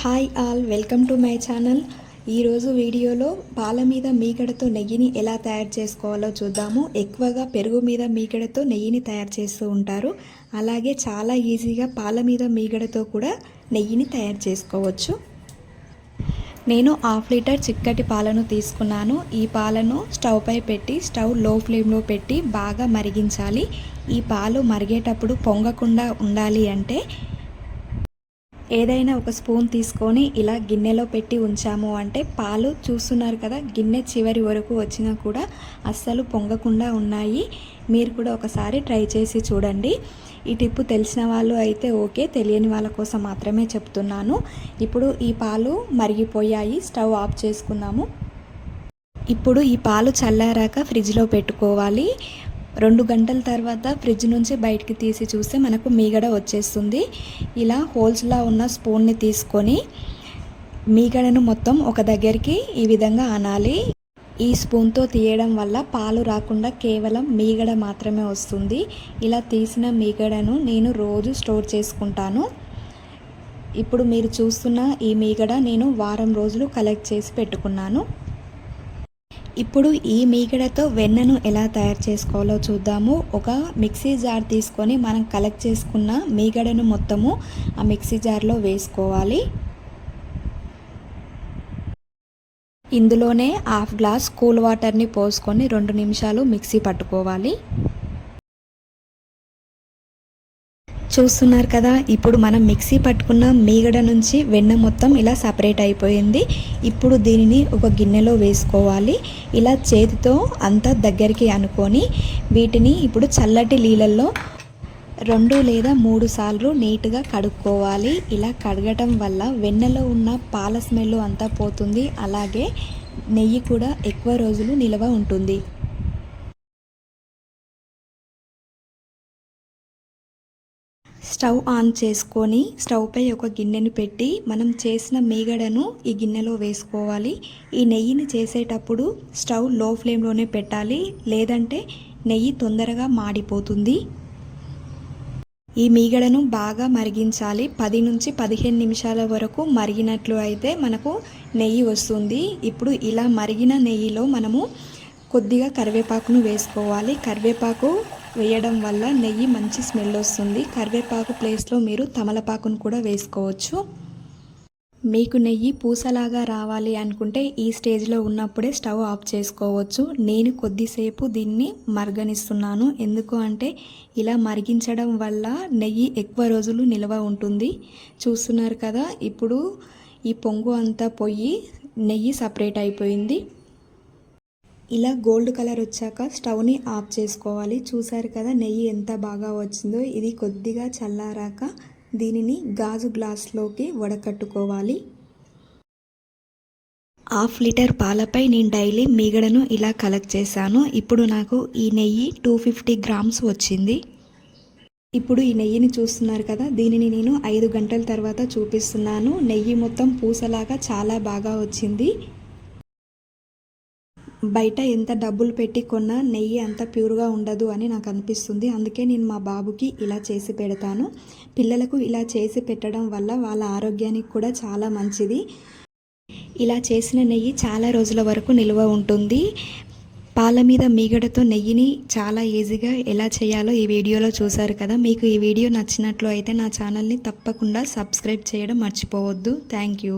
Hi all welcome to my channel. ఈరోజు వీడియోలో పాల మీద మీగడతో నెయ్యిని ఎలా తయారు చేసుకోవాలో చూద్దాము. ఎక్కువగా పెరుగు మీద మీగడతో నెయ్యిని తయారు చేస్తూ ఉంటారు. అలాగే చాలా ఈజీగా పాల మీద మీగడతో కూడా నెయ్యిని తయారు చేసుకోవచ్చు. నేను హాఫ్ లీటర్ చిక్కటి పాలను తీసుకున్నాను. ఈ పాలను స్టవ్ పై పెట్టి స్టవ్లో ఫ్లేమ్లో పెట్టి బాగా మరిగించాలి. ఈ పాలు మరిగేటప్పుడు పొంగకుండా ఉండాలి అంటే ఏదైనా ఒక స్పూన్ తీసుకొని ఇలా గిన్నెలో పెట్టి ఉంచాము అంటే పాలు చూస్తున్నారు కదా గిన్నె చివరి వరకు వచ్చినా కూడా అస్సలు పొంగకుండా ఉన్నాయి. మీరు కూడా ఒకసారి ట్రై చేసి చూడండి. ఈ టిప్పు తెలిసిన వాళ్ళు అయితే ఓకే తెలియని వాళ్ళ కోసం మాత్రమే చెప్తున్నాను. ఇప్పుడు ఈ పాలు మరిగిపోయాయి స్టవ్ ఆఫ్ చేసుకుందాము ఇప్పుడు ఈ పాలు చల్లారాక ఫ్రిడ్జ్లో పెట్టుకోవాలి. రెండు గంటల తర్వాత ఫ్రిడ్జ్ నుంచి బయటికి తీసి చూస్తే మనకు మీగడ వచ్చేస్తుంది. ఇలా హోల్స్లా ఉన్న స్పూన్ని తీసుకొని మీగడను మొత్తం ఒక దగ్గరికి ఈ విధంగా అనాలి. ఈ స్పూన్తో తీయడం వల్ల పాలు రాకుండా కేవలం మీగడ మాత్రమే వస్తుంది. ఇలా తీసిన మీగడను నేను రోజు స్టోర్ చేసుకుంటాను. ఇప్పుడు మీరు చూస్తున్న ఈ మీగడ నేను వారం రోజులు కలెక్ట్ చేసి పెట్టుకున్నాను. ఇప్పుడు ఈ మీగడతో వెన్నను ఎలా తయారు చేసుకోవాలో చూద్దాము. ఒక మిక్సీ జార్ తీసుకొని మనం కలెక్ట్ చేసుకున్న మీగడను మొత్తము ఆ మిక్సీ జార్లో వేసుకోవాలి. ఇందులోనే హాఫ్ గ్లాస్ కూల్ వాటర్ని పోసుకొని రెండు నిమిషాలు మిక్సీ పట్టుకోవాలి. చూస్తున్నారు కదా ఇప్పుడు మనం మిక్సీ పట్టుకున్న మీగడ నుంచి వెన్న మొత్తం ఇలా సపరేట్ అయిపోయింది. ఇప్పుడు దీనిని ఒక గిన్నెలో వేసుకోవాలి. ఇలా చేతితో అంతా దగ్గరికి అనుకొని వీటిని ఇప్పుడు చల్లటి నీళ్ళల్లో రెండు లేదా మూడు సార్లు నీట్గా కడుక్కోవాలి. ఇలా కడగటం వల్ల వెన్నలో ఉన్న పాల స్మెల్ అంతా పోతుంది. అలాగే నెయ్యి కూడా ఎక్కువ రోజులు నిల్వ ఉంటుంది. స్టవ్ ఆన్ చేసుకొని స్టవ్పై ఒక గిన్నెను పెట్టి మనం చేసిన మీగడను ఈ గిన్నెలో వేసుకోవాలి. ఈ నెయ్యిని చేసేటప్పుడు స్టవ్లో ఫ్లేమ్లోనే పెట్టాలి. లేదంటే నెయ్యి తొందరగా మాడిపోతుంది. ఈ మీగడను బాగా మరిగించాలి. పది నుంచి పదిహేను నిమిషాల వరకు మరిగినట్లు అయితే మనకు నెయ్యి వస్తుంది. ఇప్పుడు ఇలా మరిగిన నెయ్యిలో మనము కొద్దిగా కరివేపాకును వేసుకోవాలి. కరివేపాకు వేయడం వల్ల నెయ్యి మంచి స్మెల్ వస్తుంది. కరివేపాకు ప్లేస్లో మీరు తమలపాకును కూడా వేసుకోవచ్చు. మీకు నెయ్యి పూసలాగా రావాలి అనుకుంటే ఈ స్టేజ్లో ఉన్నప్పుడే స్టవ్ ఆఫ్ చేసుకోవచ్చు. నేను కొద్దిసేపు దీన్ని మరగనిస్తున్నాను. ఎందుకు అంటే ఇలా మరిగించడం వల్ల నెయ్యి ఎక్కువ రోజులు నిల్వ ఉంటుంది. చూస్తున్నారు కదా ఇప్పుడు ఈ పొంగు అంతా పోయి నెయ్యి సపరేట్ అయిపోయింది. ఇలా గోల్డ్ కలర్ వచ్చాక స్టవ్ని ఆఫ్ చేసుకోవాలి. చూసారు కదా నెయ్యి ఎంత బాగా వచ్చిందో. ఇది కొద్దిగా చల్లారాక దీనిని గాజు గ్లాస్లోకి వడకట్టుకోవాలి. హాఫ్ లీటర్ పాలపై నేను డైలీ మీగడను ఇలా కలెక్ట్ చేశాను. ఇప్పుడు నాకు ఈ నెయ్యి టూ ఫిఫ్టీ గ్రామ్స్ వచ్చింది. ఇప్పుడు ఈ నెయ్యిని చూస్తున్నారు కదా దీనిని నేను ఐదు గంటల తర్వాత చూపిస్తున్నాను. నెయ్యి మొత్తం పూసలాగా చాలా బాగా వచ్చింది. బయట ఎంత డబ్బులు పెట్టి కొన్నా నెయ్యి అంత ప్యూర్గా ఉండదు అని నాకు అనిపిస్తుంది. అందుకే నేను మా బాబుకి ఇలా చేసి పెడతాను. పిల్లలకు ఇలా చేసి పెట్టడం వల్ల వాళ్ళ ఆరోగ్యానికి కూడా చాలా మంచిది. ఇలా చేసిన నెయ్యి చాలా రోజుల వరకు నిల్వ ఉంటుంది. పాల మీద మీగడతో నెయ్యిని చాలా ఈజీగా ఎలా చేయాలో ఈ వీడియోలో చూసారు కదా. మీకు ఈ వీడియో నచ్చినట్లు అయితే నా ఛానల్ని తప్పకుండా సబ్స్క్రైబ్ చేయడం మర్చిపోవద్దు. Thank you.